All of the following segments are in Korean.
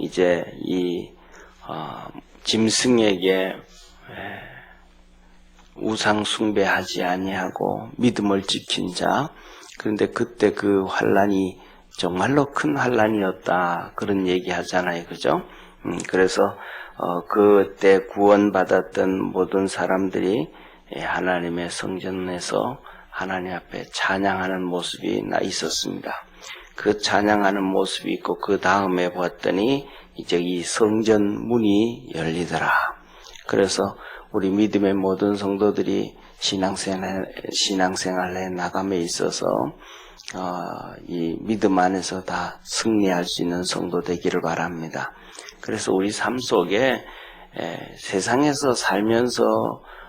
이제 이 어, 짐승에게 에, 우상 숭배하지 아니하고 믿음을 지킨 자. 그런데 그때 그 환란이 정말로 큰 환란이었다 그런 얘기 하잖아요, 그죠? 음, 그래서 어, 그때 구원받았던 모든 사람들이 예, 하나님의 성전에서 하나님 앞에 찬양하는 모습이 나 있었습니다. 그 찬양하는 모습이 있고 그 다음에 봤더니 이제 이 성전 문이 열리더라. 그래서 우리 믿음의 모든 성도들이 신앙생활, 신앙생활에 나감에 있어서 어, 이 믿음 안에서 다 승리할 수 있는 성도 되기를 바랍니다. 그래서 우리 삶 속에 에, 세상에서 살면서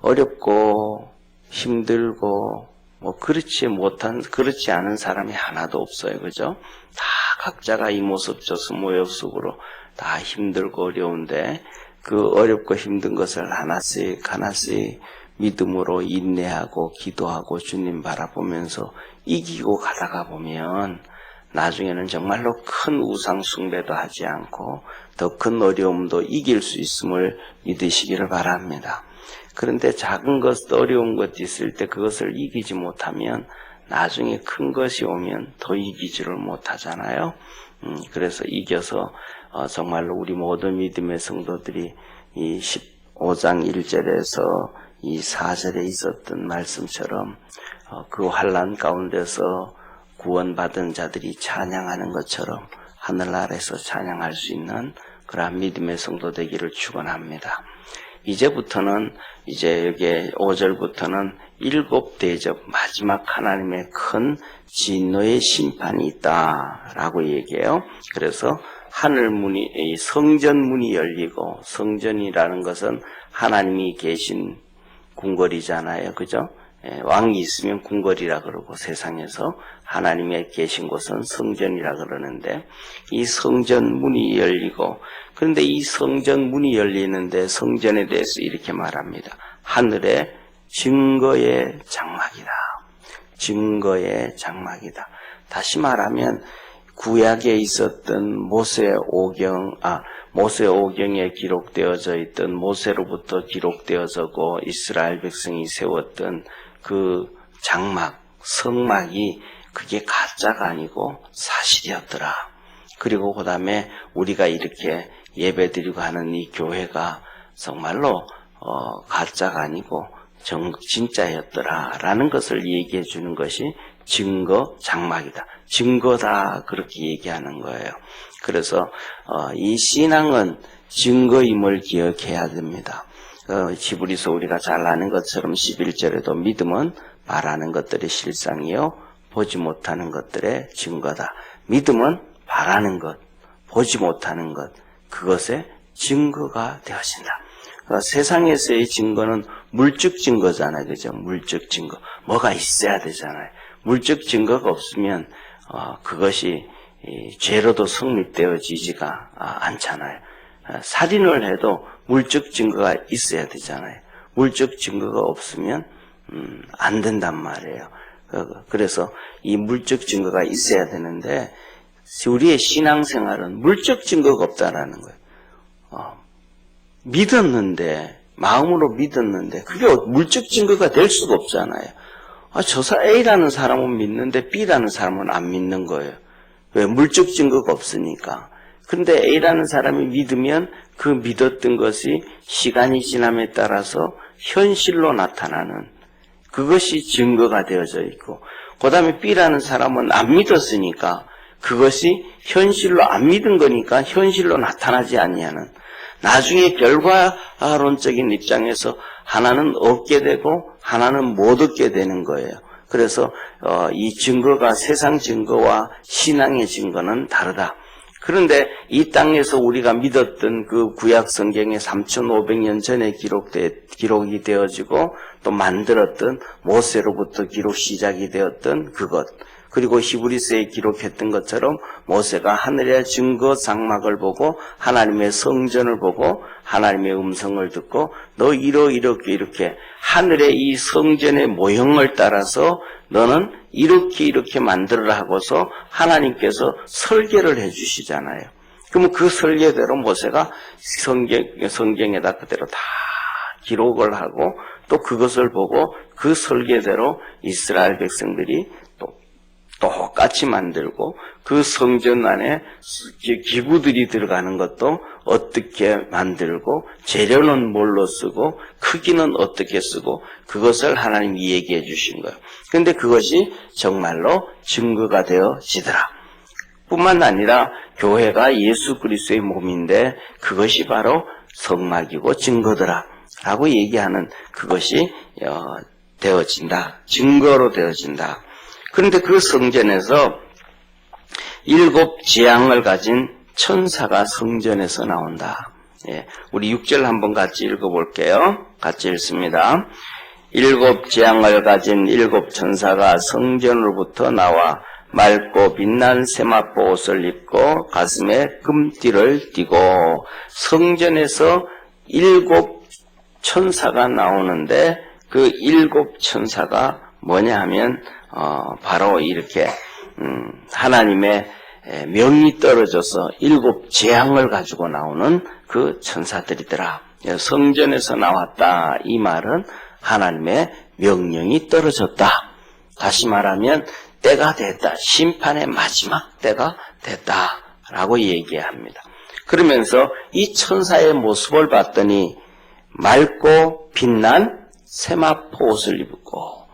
어렵고 힘들고 뭐 그렇지 못한 그렇지 않은 사람이 하나도 없어요, 그죠? 다 각자가 이 모습 저습 모습 속으로 다 힘들고 어려운데 그 어렵고 힘든 것을 하나씩 하나씩 믿음으로 인내하고 기도하고 주님 바라보면서 이기고 가다가 보면 나중에는 정말로 큰 우상 숭배도 하지 않고 더 큰 어려움도 이길 수 있음을 믿으시기를 바랍니다. 그런데 작은 것, 어려운 것이 있을 때 그것을 이기지 못하면 나중에 큰 것이 오면 더 이기지를 못하잖아요. 음, 그래서 이겨서 어, 정말로 우리 모든 믿음의 성도들이 이 15장 1절에서 이 4절에 있었던 말씀처럼 어, 그 환란 가운데서 구원받은 자들이 찬양하는 것처럼 하늘 아래서 찬양할 수 있는 그러한 믿음의 성도 되기를 축원합니다. 이제부터는 이제 여기 5절부터는 일곱 대접 마지막 하나님의 큰 진노의 심판이 있다라고 얘기해요. 그래서 하늘 문이 이 성전 문이 열리고 성전이라는 것은 하나님이 계신 궁궐이잖아요. 그죠? 예, 왕이 있으면 궁궐이라 그러고 세상에서 하나님의 계신 곳은 성전이라 그러는데 이 성전 문이 열리고 그런데 이 성전 문이 열리는데 성전에 대해서 이렇게 말합니다. 하늘의 증거의 장막이다. 증거의 장막이다. 다시 말하면 구약에 있었던 모세 오경, 아, 모세 오경에 기록되어져 있던 모세로부터 기록되어져고 이스라엘 백성이 세웠던 그 장막, 성막이 그게 가짜가 아니고 사실이었더라. 그리고 그 다음에 우리가 이렇게 예배드리고 하는 이 교회가 정말로 어, 가짜가 아니고 정, 진짜였더라. 라는 것을 얘기해 주는 것이 증거 장막이다. 증거다. 그렇게 얘기하는 거예요. 그래서 어, 이 신앙은 증거임을 기억해야 됩니다. 어, 지브리서 우리가 잘 아는 것처럼 11절에도 믿음은 바라는 것들의 실상이요 보지 못하는 것들의 증거다. 믿음은 바라는 것, 보지 못하는 것, 그것의 증거가 되어진다. 그러니까 세상에서의 증거는 물적 증거잖아요. 그죠? 물적 증거. 뭐가 있어야 되잖아요. 물적 증거가 없으면 어, 그것이 이, 죄로도 성립되어지지가 아, 않잖아요. 아, 살인을 해도 물적 증거가 있어야 되잖아요. 물적 증거가 없으면 음, 안 된단 말이에요. 그- 그래서 이 물적 증거가 있어야 되는데 우리의 신앙생활은 물적 증거가 없다라는 거예요. 어, 믿었는데 마음으로 믿었는데 그게 물적 증거가 될 수가 없잖아요. 아, 저사 A라는 사람은 믿는데 B라는 사람은 안 믿는 거예요. 왜 물적 증거가 없으니까. 그런데 A라는 사람이 믿으면 그 믿었던 것이 시간이 지남에 따라서 현실로 나타나는 그것이 증거가 되어져 있고 그 다음에 B라는 사람은 안 믿었으니까 그것이 현실로 안 믿은 거니까 현실로 나타나지 아니하는 나중에 결과론적인 입장에서 하나는 얻게 되고 하나는 못 얻게 되는 거예요. 그래서 어, 이 증거가 세상 증거와 신앙의 증거는 다르다. 그런데 이 땅에서 우리가 믿었던 그 구약 성경의 3,500년 전에 기록돼, 기록이 되어지고 또 만들었던 모세로부터 기록 시작이 되었던 그것. 그리고 히브리스에 기록했던 것처럼 모세가 하늘의 증거 장막을 보고 하나님의 성전을 보고 하나님의 음성을 듣고 너 이러 이렇게 이렇게 하늘의 이 성전의 모형을 따라서 너는 이렇게 이렇게 만들어라 하고서 하나님께서 설계를 해 주시잖아요. 그러면 그 설계대로 모세가 성경, 성경에다 그대로 다 기록을 하고 또 그것을 보고 그 설계대로 이스라엘 백성들이 또 똑같이 만들고 그 성전 안에 기- 기구들이 들어가는 것도 어떻게 만들고 재료는 뭘로 쓰고 크기는 어떻게 쓰고 그것을 하나님이 얘기해 주신 거예요. 근데 그것이 정말로 증거가 되어지더라. 뿐만 아니라 교회가 예수 그리스도의 몸인데 그것이 바로 성막이고 증거더라 라고 얘기하는 그것이 어, 되어진다. 증거로 되어진다. 그런데 그 성전에서 일곱 재앙을 가진 천사가 성전에서 나온다. 예, 우리 6절 한번 같이 읽어볼게요. 같이 읽습니다. 일곱 재앙을 가진 일곱 천사가 성전으로부터 나와 맑고 빛난 세마포 옷을 입고 가슴에 금띠를 띠고 성전에서 일곱 천사가 나오는데 그 일곱 천사가 뭐냐 하면 어, 바로 이렇게 음, 하나님의 에, 명이 떨어져서 일곱 재앙을 가지고 나오는 그 천사들이더라. 예, 성전에서 나왔다 이 말은 하나님의 명령이 떨어졌다. 다시 말하면 때가 됐다. 심판의 마지막 때가 됐다라고 얘기합니다. 그러면서 이 천사의 모습을 봤더니 맑고 빛난 세마포 옷을 입고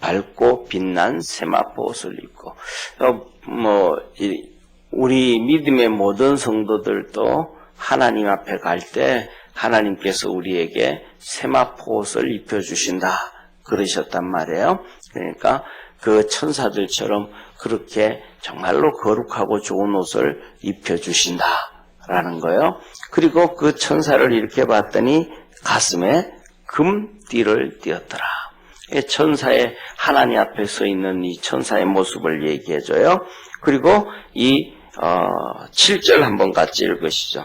밝고 빛난 세마포 옷을 입고 어, 뭐 이- 우리 믿음의 모든 성도들도 하나님 앞에 갈 때 하나님께서 우리에게 세마포 옷을 입혀 주신다 그러셨단 말이에요. 그러니까 그 천사들처럼 그렇게 정말로 거룩하고 좋은 옷을 입혀 주신다 라는 거예요. 그리고 그 천사를 이렇게 봤더니 가슴에 금띠를 띄었더라. 이 천사의 하나님 앞에 서 있는 이 천사의 모습을 얘기해 줘요. 그리고 이 어, 7절 한번 같이 읽으시죠.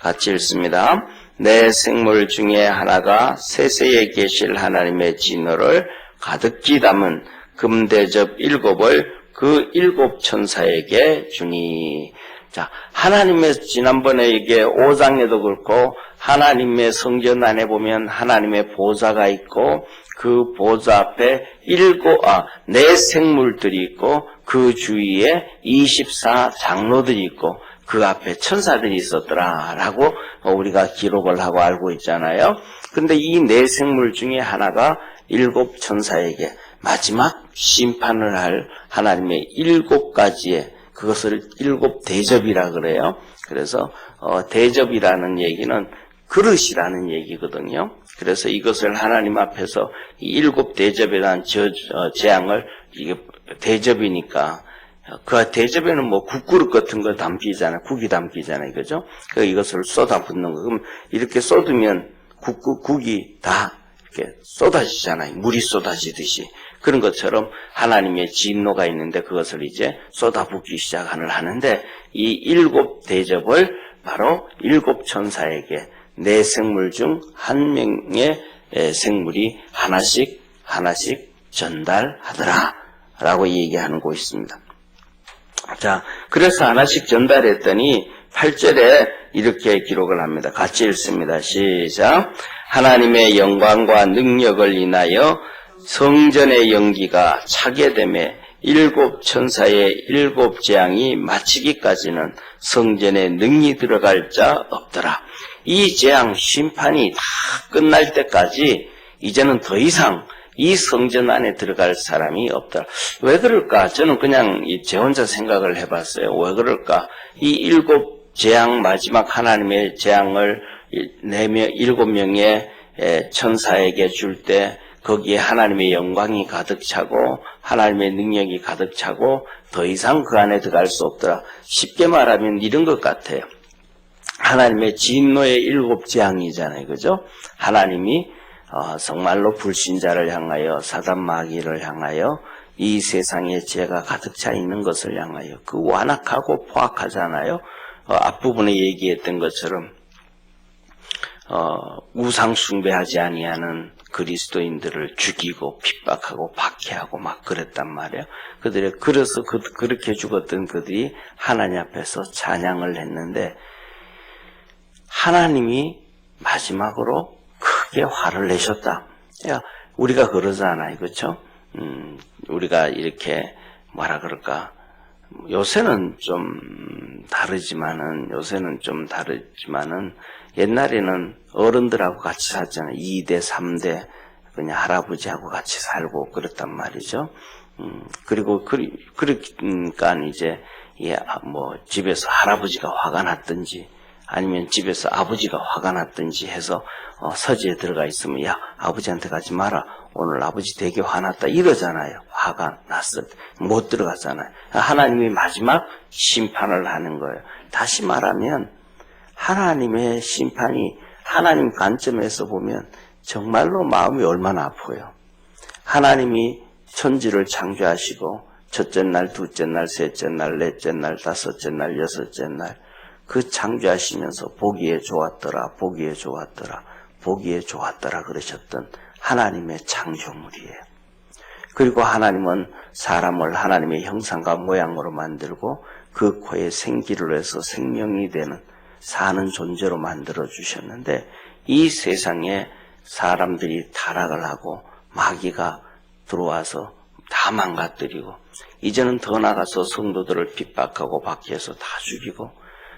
같이 읽습니다. 내 생물 중에 하나가 세세에 계실 하나님의 진노를 가득히 담은 금대접 일곱을 그 일곱 천사에게 주니. 자, 하나님의 지난번에 이게 5장에도 그렇고 하나님의 성전 안에 보면 하나님의 보좌가 있고 그 보좌 앞에 일곱 아, 네 생물들이 있고 그 주위에 24 장로들이 있고 그 앞에 천사들이 있었더라라고 우리가 기록을 하고 알고 있잖아요. 근데 이 네 생물 중에 하나가 일곱 천사에게 마지막 심판을 할 하나님의 일곱 가지의 그것을 일곱 대접이라 그래요. 그래서 어, 대접이라는 얘기는 그릇이라는 얘기거든요. 그래서 이것을 하나님 앞에서 이 일곱 대접에 대한 저, 어, 재앙을 이게 대접이니까 그 대접에는 뭐 국그릇 같은 거 담기잖아요. 국이 담기잖아요. 그죠? 그 이것을 쏟아 붓는 거. 그럼 이렇게 쏟으면 국, 국, 국이 다 이렇게 쏟아지잖아요. 물이 쏟아지듯이. 그런 것처럼 하나님의 진노가 있는데 그것을 이제 쏟아붓기 시작을 하는데 이 일곱 대접을 바로 일곱 천사에게 네 생물 중 한 명의 에, 생물이 하나씩 하나씩 전달하더라 라고 얘기하는 곳이 있습니다. 자, 그래서 하나씩 전달했더니 8절에 이렇게 기록을 합니다. 같이 읽습니다. 시작. 하나님의 영광과 능력을 인하여 성전의 연기가 차게 되매 일곱 천사의 일곱 재앙이 마치기까지는 성전에 능히 들어갈 자 없더라. 이 재앙 심판이 다 끝날 때까지 이제는 더 이상 이 성전 안에 들어갈 사람이 없더라. 왜 그럴까? 저는 그냥 이제 혼자 생각을 해봤어요. 왜 그럴까? 이 일곱 재앙 마지막 하나님의 재앙을 네 명, 일곱 명의 에, 천사에게 줄 때 거기에 하나님의 영광이 가득 차고 하나님의 능력이 가득 차고 더 이상 그 안에 들어갈 수 없더라. 쉽게 말하면 이런 것 같아요. 하나님의 진노의 일곱 재앙이잖아요. 그죠? 하나님이 어, 정말로 불신자를 향하여 사단 마귀를 향하여 이 세상에 죄가 가득 차 있는 것을 향하여 그 완악하고 포악하잖아요. 어, 앞부분에 얘기했던 것처럼 어, 우상 숭배하지 아니하는 그리스도인들을 죽이고 핍박하고 박해하고 막 그랬단 말이에요. 그들의 그래서 그, 그렇게 죽었던 그들이 하나님 앞에서 찬양을 했는데 하나님이 마지막으로 크게 화를 내셨다. 야, 우리가 그러잖아요, 그렇죠? 음, 우리가 이렇게 뭐라 그럴까? 요새는 좀 다르지만은 요새는 좀 다르지만은 옛날에는 어른들하고 같이 살잖아요. 2대, 3대 그냥 할아버지하고 같이 살고 그랬단 말이죠. 음, 그리고 그, 그러니까 이제 예, 뭐 집에서 할아버지가 화가 났든지 아니면 집에서 아버지가 화가 났든지 해서 어, 서지에 들어가 있으면 야 아버지한테 가지 마라. 오늘 아버지 되게 화났다. 이러잖아요. 화가 났을 때. 못 들어가잖아요. 하나님이 마지막 심판을 하는 거예요. 다시 말하면 하나님의 심판이 하나님 관점에서 보면 정말로 마음이 얼마나 아파요. 하나님이 천지를 창조하시고 첫째 날, 둘째 날, 셋째 날, 넷째 날, 다섯째 날, 여섯째 날 그 창조하시면서 보기에 좋았더라, 보기에 좋았더라, 보기에 좋았더라 그러셨던 하나님의 창조물이에요. 그리고 하나님은 사람을 하나님의 형상과 모양으로 만들고 그 코에 생기를 해서 생명이 되는 사는 존재로 만들어 주셨는데 이 세상에 사람들이 타락을 하고 마귀가 들어와서 다 망가뜨리고 이제는 더 나가서 성도들을 핍박하고 박해해서 다 죽이고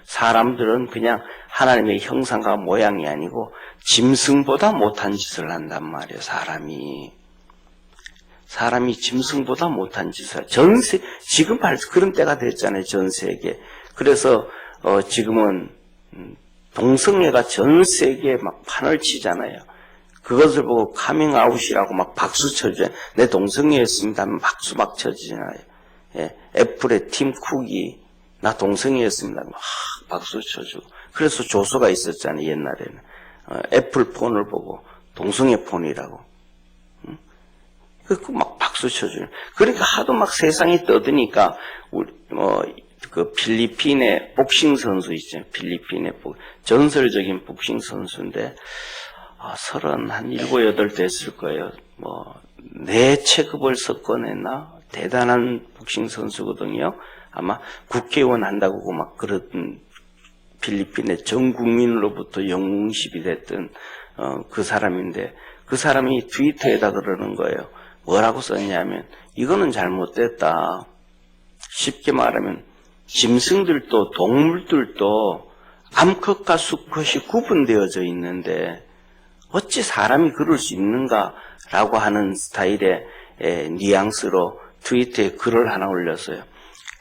사람들은 그냥 하나님의 형상과 모양이 아니고 짐승보다 못한 짓을 한단 말이에요. 사람이 사람이 짐승보다 못한 짓을 전세 지금 발 그런 때가 됐잖아요. 전 세계 그래서 어, 지금은 음, 동성애가 전 세계에 막 판을 치잖아요. 그것을 보고 카밍아웃이라고 막 박수 쳐줘요. 내 동성애였습니다 하면 박수 막 쳐주잖아요. 예, 애플의 팀 쿡이 나 동성애였습니다. 막 박수 쳐주고. 그래서 조서가 있었잖아요. 옛날에는. 어, 애플 폰을 보고 동성애 폰이라고. 응? 그막 박수 쳐줘요. 그러니까 하도 막 세상이 떠드니까 우리 어, 그 필리핀의 복싱 선수 있죠. 필리핀의 복, 전설적인 복싱 선수인데 아, 서른 한 일곱 여덟 됐을 거예요. 뭐, 네 체급을 섞어냈나? 대단한 복싱 선수거든요. 아마 국회의원 한다고 막 그런 필리핀의 전 국민으로부터 영웅십이 됐던 어, 그 사람인데 그 사람이 트위터에다 그러는 거예요. 뭐라고 썼냐면 이거는 잘못됐다. 쉽게 말하면 짐승들도 동물들도 암컷과 수컷이 구분되어져 있는데 어찌 사람이 그럴 수 있는가라고 하는 스타일의 에, 뉘앙스로 트위터에 글을 하나 올렸어요.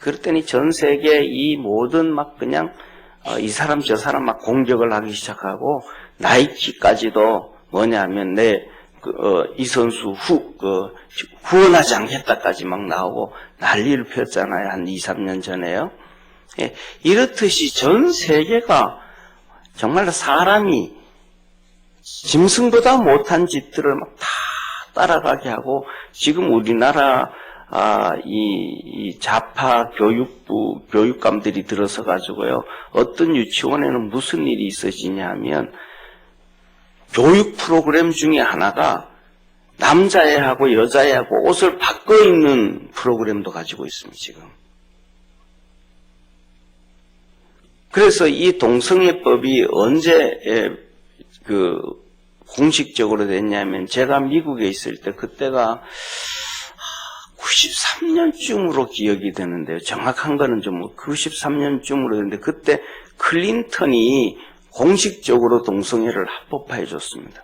그랬더니 전 세계 이 모든 막 그냥 어, 이 사람 저 사람 막 공격을 하기 시작하고 나이키까지도 뭐냐면 내 그, 어, 이 선수 후, 그, 후원하지 않겠다까지 막 나오고 난리를 폈잖아요. 한 2, 3년 전에요. 예, 이렇듯이 전 세계가 정말로 사람이 짐승보다 못한 짓들을 막 다 따라가게 하고 지금 우리나라 아, 이, 이 좌파 교육부 교육감들이 들어서 가지고요 어떤 유치원에는 무슨 일이 있어지냐 하면 교육 프로그램 중에 하나가 남자애하고 여자애하고 옷을 바꿔 입는 프로그램도 가지고 있습니다 지금. 그래서 이 동성애법이 언제 그 공식적으로 됐냐면 제가 미국에 있을 때 그때가 93년쯤으로 기억이 되는데요. 정확한 거는 좀 93년쯤으로 되는데 그때 클린턴이 공식적으로 동성애를 합법화해 줬습니다.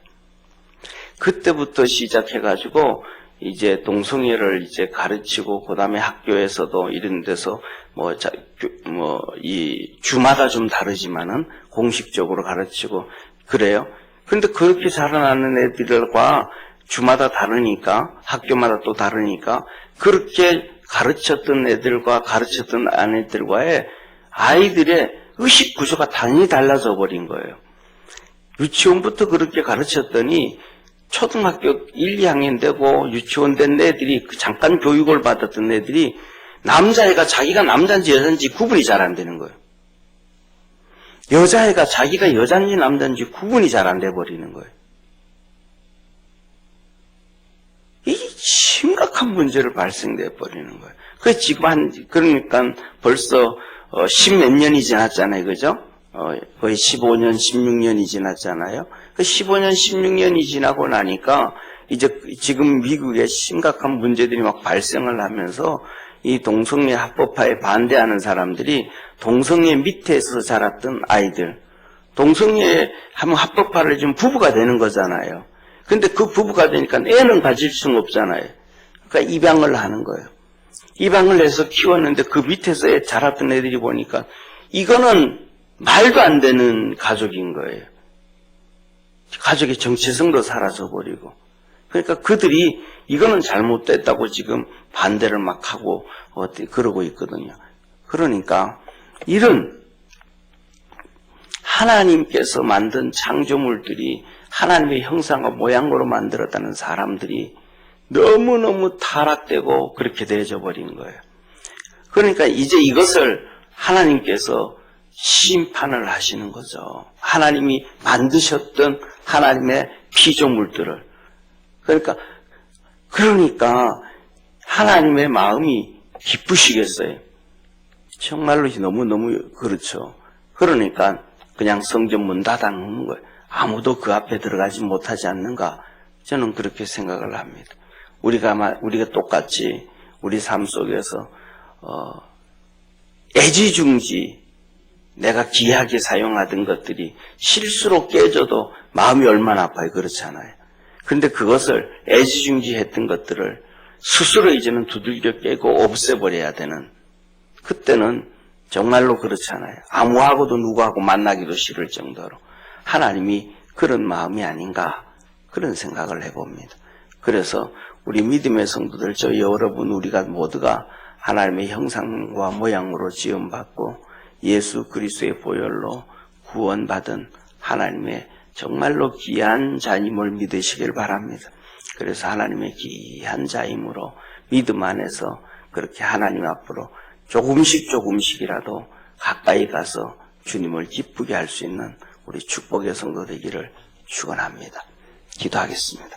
그때부터 시작해 가지고 이제 동성애를 이제 가르치고 그다음에 학교에서도 이런 데서 뭐뭐이 주마다 좀 다르지만은 공식적으로 가르치고 그래요. 근데 그렇게 자라나는 애들과 주마다 다르니까 학교마다 또 다르니까 그렇게 가르쳤던 애들과 가르쳤던 아내들과의 아이들의 의식 구조가 당연히 달라져 버린 거예요. 유치원부터 그렇게 가르쳤더니 초등학교 1, 2학년 되고 유치원 된 애들이 그 잠깐 교육을 받았던 애들이 남자애가 자기가 남자인지 여자인지 구분이 잘 안 되는 거예요. 여자애가 자기가 여자인지 남자인지 구분이 잘 안 돼 버리는 거예요. 이 문제를 발생돼 버리는 거예요. 그 지금 한 그러니까 벌써 어, 십몇 년이 지났잖아요, 그죠? 어, 거의 15년, 16년이 지났잖아요. 그 15년, 16년이 지나고 나니까 이제 지금 미국에 심각한 문제들이 막 발생을 하면서 이 동성애 합법화에 반대하는 사람들이 동성애 밑에서 자랐던 아이들, 동성애 하면 합법화를 지금 부부가 되는 거잖아요. 근데 그 부부가 되니까 애는 가질 수는 없잖아요. 그러니까 입양을 하는 거예요. 입양을 해서 키웠는데 그 밑에서 애 자랐던 애들이 보니까 이거는 말도 안 되는 가족인 거예요. 가족의 정체성도 사라져 버리고. 그러니까 그들이 이거는 잘못됐다고 지금 반대를 막 하고 어떻게 그러고 있거든요. 그러니까 이런 하나님께서 만든 창조물들이 하나님의 형상과 모양으로 만들었다는 사람들이 너무너무 타락되고 그렇게 되어져 버린 거예요. 그러니까 이제 이것을 하나님께서 심판을 하시는 거죠. 하나님이 만드셨던 하나님의 피조물들을. 그러니까, 그러니까 하나님의 마음이 기쁘시겠어요. 정말로 너무너무 그렇죠. 그러니까 그냥 성전 문 닫아 놓는 거예요. 아무도 그 앞에 들어가지 못하지 않는가? 저는 그렇게 생각을 합니다. 우리가 마- 우리가 똑같이 우리 삶 속에서 어, 애지중지 내가 귀하게 사용하던 것들이 실수로 깨져도 마음이 얼마나 아파요. 그렇잖아요. 그런데 그것을 애지중지 했던 것들을 스스로 이제는 두들겨 깨고 없애버려야 되는 그때는 정말로 그렇잖아요. 아무하고도 누구하고 만나기도 싫을 정도로 하나님이 그런 마음이 아닌가 그런 생각을 해봅니다. 그래서 우리 믿음의 성도들 저 여러분 우리가 모두가 하나님의 형상과 모양으로 지음받고 예수 그리스도의 보혈로 구원받은 하나님의 정말로 귀한 자임을 믿으시길 바랍니다. 그래서 하나님의 귀한 자임으로 믿음 안에서 그렇게 하나님 앞으로 조금씩 조금씩이라도 가까이 가서 주님을 기쁘게 할 수 있는 우리 축복의 성도 되기를 축원합니다. 기도하겠습니다.